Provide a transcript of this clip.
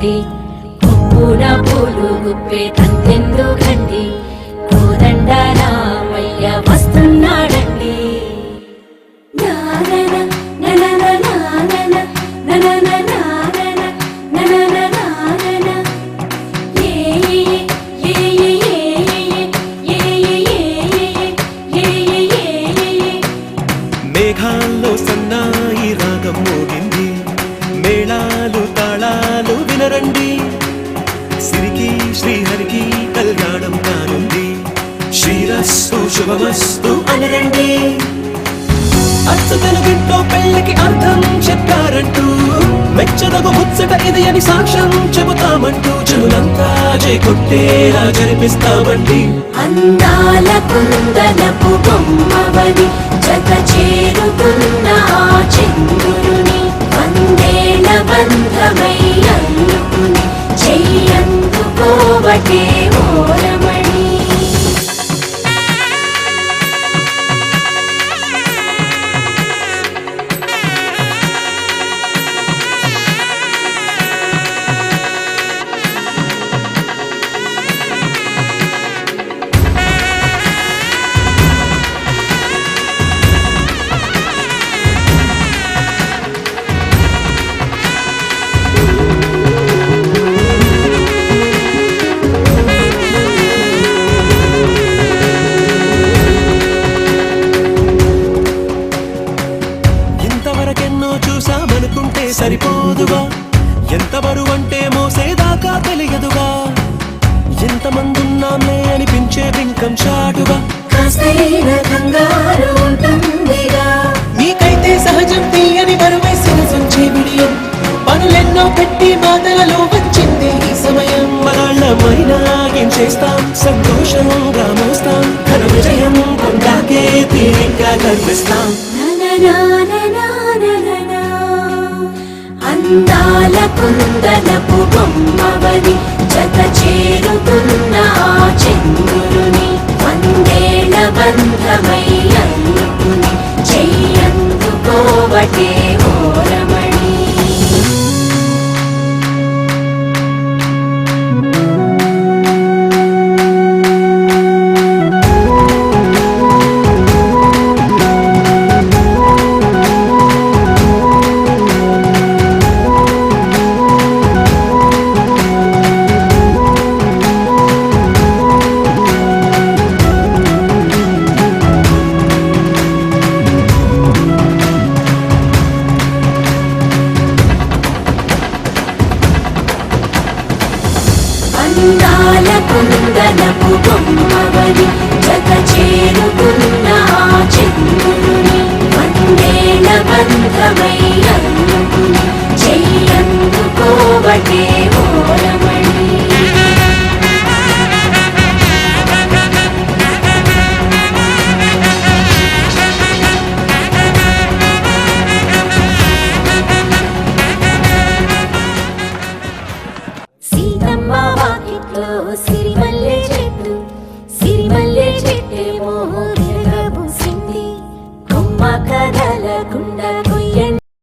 ఉంది ఉప్పున పూలు గుప్పే తంతెందు కండి సిరికి శ్రీహరికి కళ్యాణం కానుంది. శ్రీరస్సు శుభమస్తు అనరండి అచ్చ తెలుగింట్లో పెళ్ళికి అర్థం చెప్పారంటూ మెచ్చదగు ముచ్చట ఇది అని సాక్ష్యం చెబుతామంటూ చెవులంతా కొట్టేలా జరిపిస్తామండి. అందాల కుందనపు బొమ్మవని జత చెయ్యందుకోవటే ఓ చూసామనుకుంటే సరిపోదుగా? ఎంత బరువంటే మోసేదాకా తెలియదుగా? ఎంతమందున్నాంలే అనిపించే బింకం చాటుగా? మీకైతే సహజం తీయని బరువై సరసించే విడియం పనులెన్నో పెట్టి మాటలలో వచ్చింది ఈ సమయం. మనాళ్ళమైనా ఏం చేస్తాం? సంతోషంగా మోస్తాం. ఘన విజయం పొందాకే తీరిగ్గా కనిపిస్తాం. అందాల కుందనపు బొమ్మవని జత చేరుతున్న ఆ చంద్రుని వందేళ్ళ బంధమై అందుకుని చెయ్యందుకోవటే కుందనపు బొమ్మవని జత చేరుకున్న ఆ చంద్రుని వందేళ్ళ బంధమై